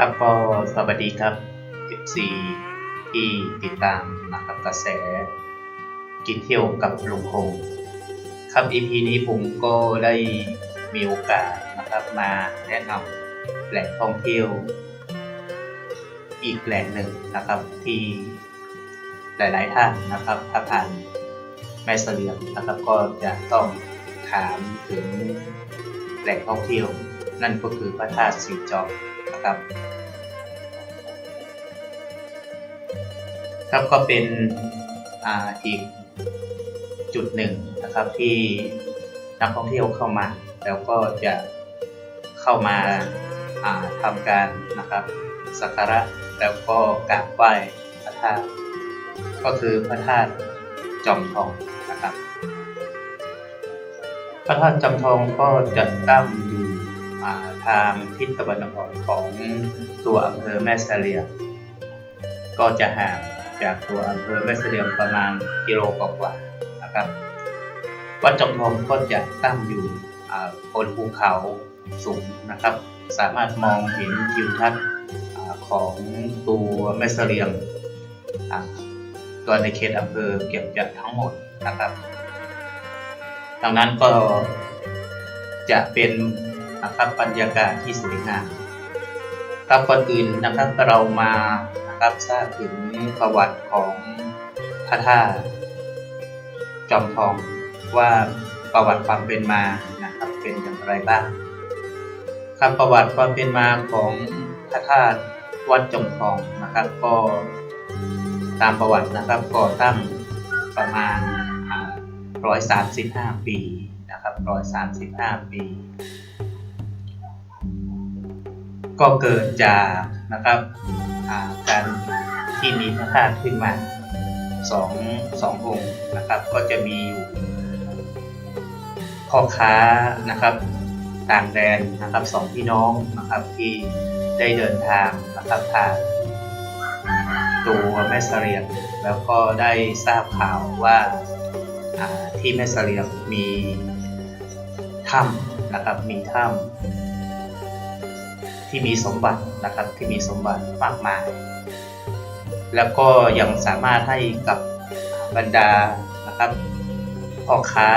ครับก็สวัสดีครับ FC ที่ติดตามนะครับกระแส กินเที่ยวกับลุงคงครับ EP นี้ผมก็ได้มีโอกาสนะครับมาแนะนำแหล่งท่องเที่ยว อีกแหล่งหนึ่งนะครับที่หลาย ๆ ท่านนะครับถ้าผ่านแม่เสลียงนะครับก็จะต้องถามถึงแหล่งท่องเที่ยว นั่นก็คือพระธาตุสิวจอมนะครับครับก็เป็นออีกจุดหนึ่งนะครับที่นักท่องเที่ยวเข้ามา แล้วก็จะเข้ามาาทำการนะครับสักการะแล้วก็กราบไหว้พระธาตุก็คือพระธาตุจอมทองนะครับ พระธาตุจอมทองก็จะตั้งอยู่ ทางทิศตะวันออกของตัวอำเภอแม่เสลียงก็จะห่างจากตัวอำเภอแม่เสลียงประมาณกิโลกว่าๆนะครับ วัดจอมทองก็จะตั้งอยู่บนภูเขาสูงนะครับ สามารถมองเห็นทิวทัศน์ของตัวแม่เสลียงตัวในเขตอำเภอเก็บจะทั้งหมดนะครับดังนั้นก็จะเป็น นะครับบรรยากาศที่สวยงามครับก่อนอื่นนะครับเรามานะครับทราบถึงประวัติของพระธาตุจอมทองว่าประวัติความเป็นมานะครับเป็นอย่างไรบ้างครับประวัติความเป็นมาของพระธาตุวัดจอมทองนะครับ ก็ตามประวัตินะครับก่อตั้งประมาณอ่า135 ปีนะครับ135 ปี ก็เกิดจากนะครับการที่มีพระธาตุขึ้นมาสองสององค์นะครับก็จะมีอยู่พ่อค้านะครับต่างแดนนะครับสองพี่น้องนะครับที่ได้เดินทางนะครับผ่านตัวแม่เสรียงแล้วก็ได้ทราบข่าวว่าอ่าที่แม่เสลียงมีถ้ำนะครับมีถ้ำ ที่มีสมบัตินะครับที่มีสมบัติมากมาย แล้วก็ยังสามารถให้กับบรรดานะครับพ่อค้า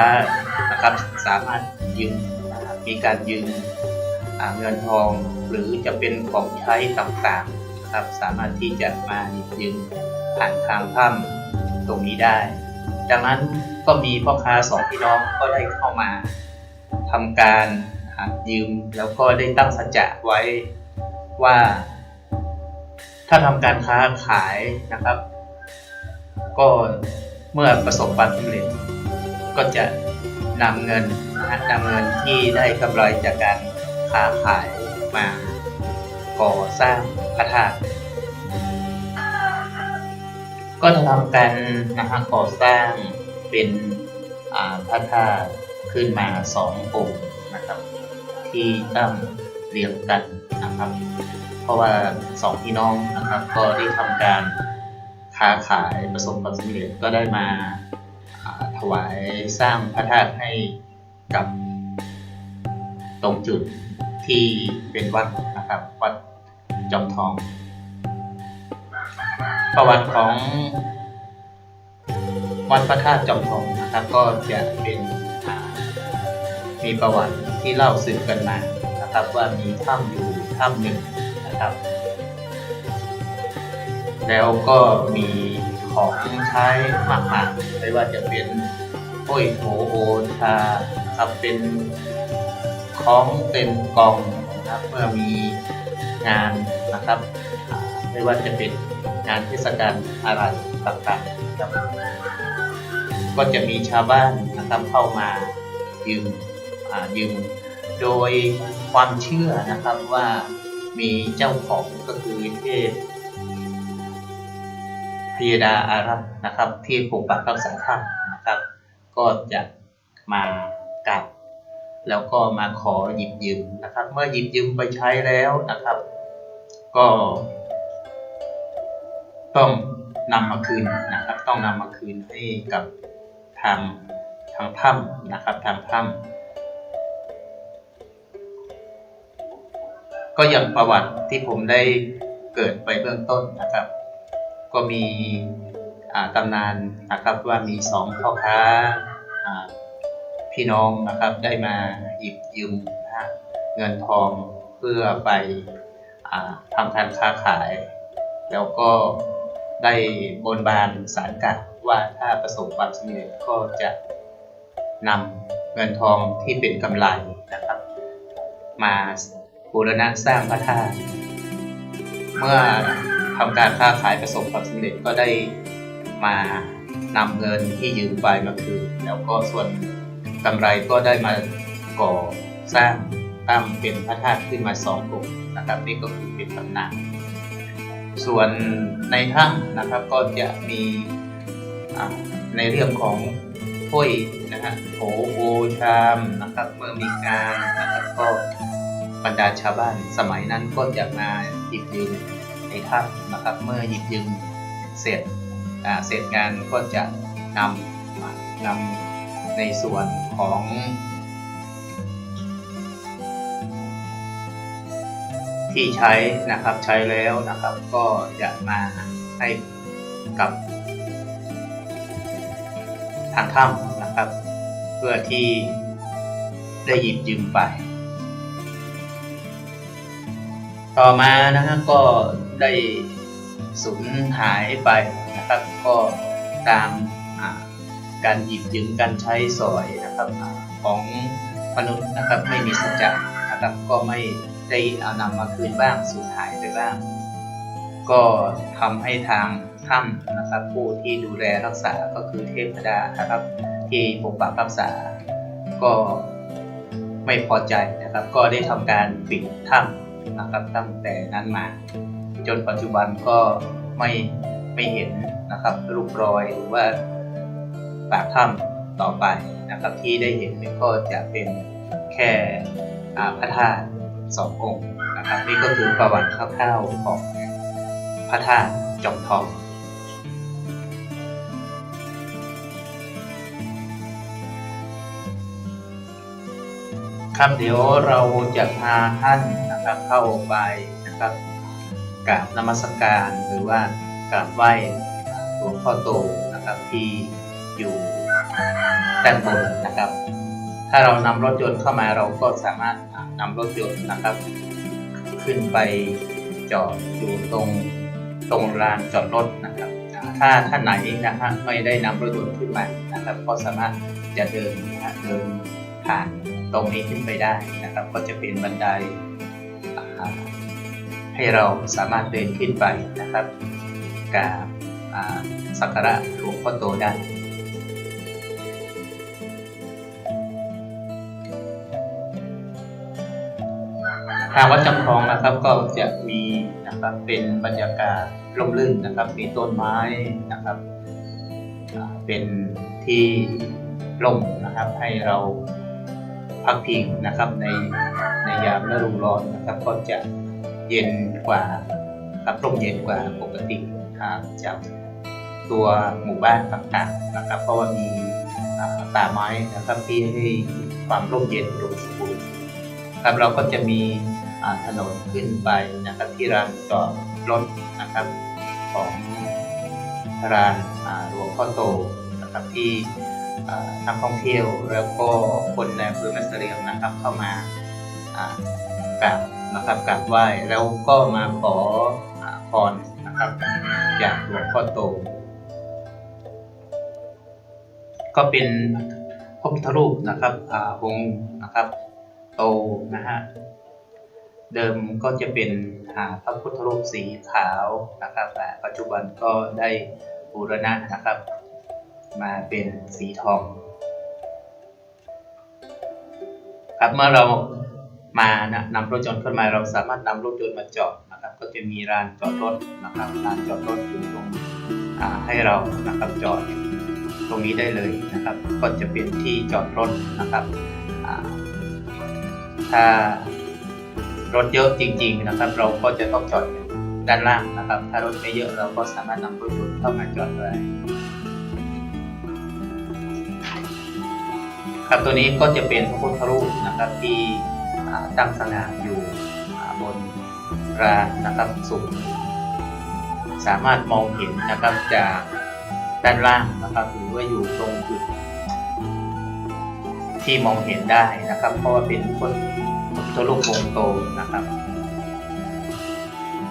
นะครับสามารถยืมมีการยืมเงินทองหรือจะเป็นของใช้ต่างๆนะครับสามารถที่จะมายืมผ่านทางถ้ำตรงนี้ได้ ดังนั้นก็มีพ่อค้าสองพี่น้องก็ได้เข้ามาทำการ ยืมแล้วก็ได้ตั้งสัจจะไว้ว่า ถ้าทำการค้าขายนะครับ ก็เมื่อประสบความสำเร็จ ก็จะนำเงินนะฮะนำเงินที่ได้กำไรจากการค้าขายมาก่อสร้างพระธาตุก็จะทำการนะฮะก่อสร้างเป็นอาพระธาตุขึ้นมาสององค์นะครับ ที่ตั้งเรียงกันนะครับ เพราะว่าสองพี่น้องนะครับก็ได้ทำการค้าขายประสบความสำเร็จก็ได้มาถวายสร้างพระธาตุให้กับตรงจุดที่เป็นวัดนะครับวัดจอมทอง ประวัติของวัดพระธาตุจอมทองนะครับก็จะเป็น มีประวัติที่เล่าสืบกันมานะครับว่ามีถ้ำอยู่ถ้ำหนึ่งนะครับ แล้วก็มีของใช้มากมายไม่ว่าจะเป็นโอ้ยโถโอชาครับเป็นของเป็นกองนะครับเมื่อมีงานนะครับ ไม่ว่าจะเป็นงานเทศกาลอะไรต่างๆนะครับก็จะมีชาวบ้านนะครับเข้ามายืม ยืมโดยความเชื่อนะครับว่ามีเจ้าของก็คือเทพพยดาอารักษ์นะครับ ที่ปกปักรักษาถ้ำนะครับ ก็จะมากับแล้วก็มาขอหยิบยืมนะครับ เมื่อหยิบยืมไปใช้แล้วนะครับ ก็ ต้องนำมาคืนนะครับ ต้องนำมาคืนให้กับทางทางถ้ำนะครับทางถ้ำ ก็อย่างประวัติที่ผมได้เกิดไปเบื้องต้นนะครับ ก็มีตำนานนะครับว่ามีสองพ่อค้าพี่น้องนะครับได้มาหยิบยืมนะเงินทองเพื่อไปอทำการค้าขาย แล้วก็ได้บนบานสารกล่าวว่าถ้าประสบความสำเร็จก็จะนำเงินทองที่เป็นกำไรนะครับ มา บูรณะสร้างพระธาตุเมื่อทำการค้าขายประสบความสำเร็จก็ได้มานำเงินที่ยืมไปมาคืนแล้วก็ส่วนกำไรก็ได้มาก่อสร้างตั้งเป็นพระธาตุขึ้นมาสององค์นะครับนี่ก็คือเป็นตำนานส่วนในถ้ำนะครับก็จะมีในเรื่องของถ้วยนะฮะโถโอชามนะครับเมื่อมีการนะครับก็ บรรดาชาวบ้านสมัยนั้นก็จะมาหยิบยืมในถ้ำนะครับ เมื่อหยิบยืมเสร็จเสร็จงานก็จะนำนำในส่วนของที่ใช้นะครับใช้แล้วนะครับก็จะมาให้กับทางถ้ำนะครับ เพื่อที่ได้หยิบยืมไป ต่อมานะฮะก็ได้สูญหายไปนะครับก็ตามการหยิบยืมการใช้สอยนะครับอของมนุษย์นะครับไม่มีสัจจะนะครับก็ไม่ได้เอานำมาคืนบ้างสูญหายไปบ้าง ก็ทำให้ทางถ้ำนะครับผู้ที่ดูแลรักษาก็คือเทพดานะครับที่ปกปักรักษา ก็ไม่พอใจนะครับ ก็ได้ทำการปิดถ้ำ นะครับตั้งแต่นั้นมา จนปัจจุบันก็ไม่ไม่เห็นนะครับรูปรอยหรือว่าปากถ้ำต่อไปนะครับที่ได้เห็นก็จะเป็นแค่พระธาตุสององค์นะครับนี่ก็คือประวัติคร่าวๆของพระธาตุจอมทอง ครับเดี๋ยวเราจะพาท่านนะครับเข้าไปนะครับกราบนมัสการหรือว่ากราบไหว้หลวงพ่อโตนะครับที่อยู่ด้านบนนะครับ ถ้าเรานำรถยนต์เข้ามาเราก็สามารถนำรถยนต์นะครับ ขึ้นไปจอดอยู่ตรงตรงลานจอดรถนะครับ ถ้าท่านไหนนะฮะไม่ได้นำรถยนต์ขึ้นมานะครับ ก็สามารถจะเดินนะฮะเดินผ่าน ตรงนี้ขึ้นไปได้นะครับ ก็จะเป็นบันไดให้เราสามารถเดินขึ้นไปนะครับกราบสักการะหลวงพ่อโตได้ทางวัดจำคลองนะครับก็จะมีนะครับเป็นบรรยากาศร่มรื่นนะครับ มีต้นไม้นะครับ เป็นที่ร่มนะครับให้เรา พักพิงนะครับในในยามฤดูร้อนนะครับก็จะเย็นกว่าครับร่มเย็นกว่าปกติจากตัวหมู่บ้านต่างๆนะครับ เพราะว่ามีอ่าป่าไม้นะครับที่ให้ความร่มเย็นอุดมสมบูรณ์ครับเราก็จะมีถนนขึ้นไปนะครับที่รานจอดรถนะครับของรานหลวงพ่อโตนะครับที่ นักท่องเที่ยวแล้วก็คนในอำเภอแม่เสลียงนะครับเข้ามากราบนะครับกราบไหว้แล้วก็มาขอพรนะครับจากหลวงพ่อโต ก็เป็นพระพุทธรูปนะครับองค์นะครับโตนะฮะเดิมก็จะเป็นอ่าพระพุทธรูปสีขาวนะครับแต่ปัจจุบันก็ได้บูรณะนะครับ มาเป็นสีทอง ครับเมื่อเรามานำรถยนต์ขึ้นมาเราสามารถนำรถยนต์มาจอดนะครับ ก็จะมีลานจอดรถนะครับลานจอดรถอยู่ตรงให้เรานะครับจอดตรงนี้ได้เลยนะครับ ก็จะเป็นที่จอดรถนะครับถ้ารถเยอะจริง ๆนะครับ เราก็จะต้องจอดอยู่ด้านล่างนะครับ ถ้ารถไม่เยอะเราก็สามารถนำรถยนต์เข้ามาจอดได้ ครับตัวนี้ก็จะเป็นพระพุทธรูปนะครับที่ตั้งสง่าอยู่บนรางนะครับสูงสามารถมองเห็นนะครับจากด้านล่างนะครับหรือว่าอยู่ตรงจุดที่มองเห็นได้นะครับ เพราะว่าเป็นพระพุทธรูปวงโตนะครับ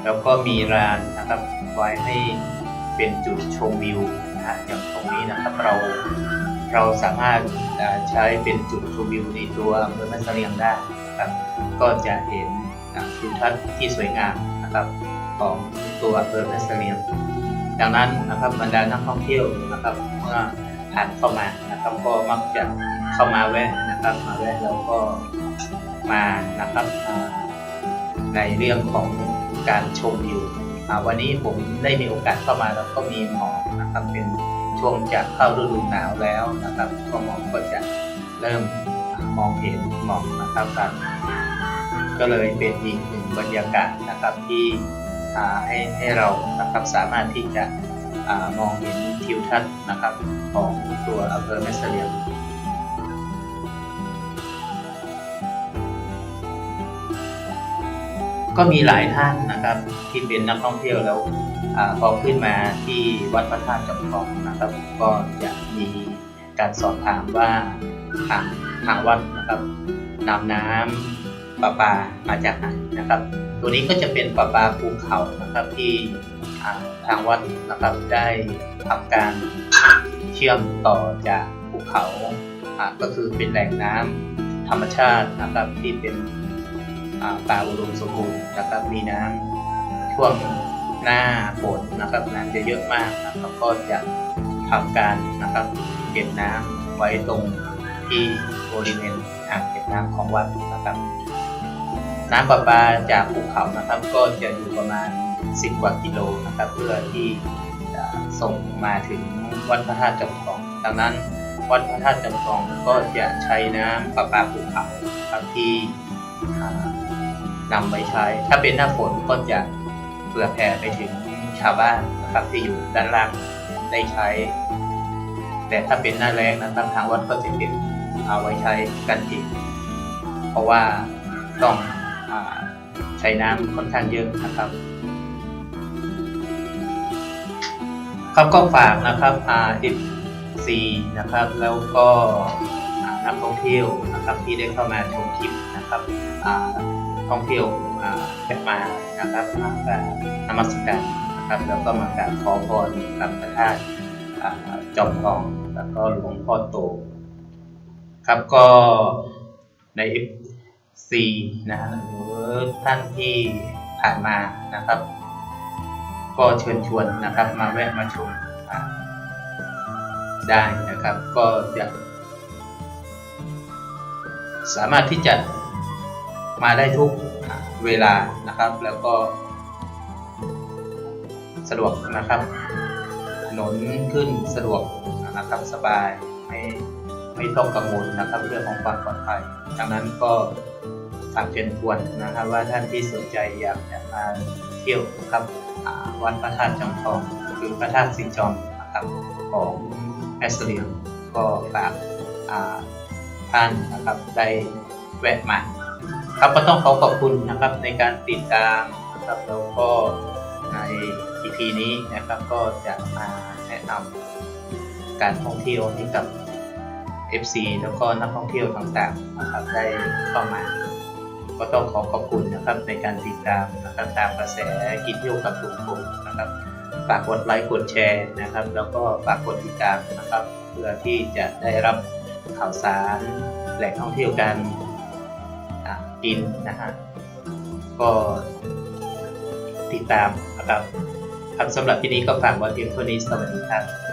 แล้วก็มีรานนะครับไว้ให้เป็นจุดชมวิวนะอย่างตรงนี้นะครับเรา เราสามารถใช้เป็นจุดชมวิวในตัวอำเภอแม่เสลียงได้ครับก็จะเห็นทิวทัศน์ที่สวยงามนะครับของตัวอำเภอแม่เสลียงดังนั้นนะครับบรรดานักท่องเที่ยวนะครับเมื่อผ่านเข้ามานะครับก็มักจะเข้ามาแวะนะครับมาแวะแล้วก็มานะครับในเรื่องของการชมวิววันนี้ผมได้มีโอกาสเข้ามาแล้วก็มีหมอนะครับเป็น ช่วงจะเข้าฤดูหนาวแล้วนะครับก็หมอกก็จะเริ่มมองเห็นหมอกนะครับกันก็เลยเป็นอีกหนึ่งบรรยากาศนะครับที่อ่าให้ให้เรานะครับสามารถที่จะอมองเห็นทิวทัศน์นะครับของตัวอำเภอแม่เสลียงก็มีหลายท่านนะครับที่เป็นนักท่องเที่ยวแล้ว พอขึ้นมาที่วัดพระธาตุจำลองนะครับก็จะมีการสอบถามว่าทางทางวัดนะครับนำน้ำประปามาจากไหนนะครับ ตัวนี้ก็จะเป็นประปาภูเขานะครับที่ทางวัดนะครับได้ทำการเชื่อมต่อจากภูเขาก็คือเป็นแหล่งน้ำธรรมชาตินะครับที่เป็นป่าอุดมสมบูรณ์นะครับมีน้ำช่วง หน้าฝนนะครับน้ำจะเยอะมากนะครับก็จะทำการนะครับเก็บน้ำไว้ตรงที่บริเวณอ่างเก็บน้ำของวัดนะครับ น้ำประปาจากภูเขานะครับ ก็จะอยู่ประมาณ 10 กว่ากิโลนะครับ เพื่อที่จะส่งมาถึงวัดพระธาตุจำลอง ดังนั้นวัดพระธาตุจำลองก็จะใช้น้ำประปาภูเขาครับที่อ่านำไปใช้ ถ้าเป็นหน้าฝนก็จะ เผื่อแผ่ไปถึงชาวบ้านนะครับที่อยู่ด้านล่างได้ใช้ แต่ถ้าเป็นหน้าแล้งนะครับทางวัดก็จะเก็บเอาไว้ใช้กันเองเพราะว่าต้องอใช้น้ำค่อนข้างเยอะนะครับครับก็ฝากนะครับ RFC นะครับ แล้วก็นักท่องเที่ยวนะครับที่ได้เข้ามาชมคลิปนะครับอ่า ท่องเที่ยวอ่ามานะครับมาการนมัสการนะครับแล้วก็มาการขอพรกับพระธาตุอ่าจอมทองแล้วก็หลวงพ่อโต ครับก็ใน F4 นะฮะหรือท่านที่ผ่านมานะครับ ก็เชิญชวนนะครับมาแวะมาชมได้นะครับก็จะสามารถที่จะ มาได้ทุกเวลานะครับ แล้วก็สะดวกนะครับถนนขึ้นสะดวกนะครับสบายไม่ไม่ต้องกังวลนะครับเรื่องของความปลอดภัยดังนั้นก็ฝากเชิญชวนนะครับ ว่าท่านที่สนใจอยากจะมาเที่ยวนะครับวัดพระธาตุจอมทองคือพระธาตุสิงจอมนะครับของแอสเลียงก็ฝากอ่าท่านนะครับได้แวะมา ครับก็ต้องขอขอบคุณนะครับในการติดตามนะครับแล้วก็ใน EP นี้นะครับก็จะมาแนะนำการท่องเที่ยวให้กับ FC แล้วก็นักท่องเที่ยวต่างๆนะครับได้เข้ามา ก็ต้องขอขอบคุณนะครับในการติดตามนะครับตามกระแสกินเที่ยวกับลุงพงนะครับฝากกดไลค์กดแชร์นะครับ แล้วก็ฝากกดติดตามนะครับ เพื่อที่จะได้รับข่าวสารแหล่งท่องเที่ยวการอะ กินนะฮะก็ติดตามนะครับครับสำหรับที่นี้ก็ฝากไว้เพียงเท่านี้สวัสดีครับ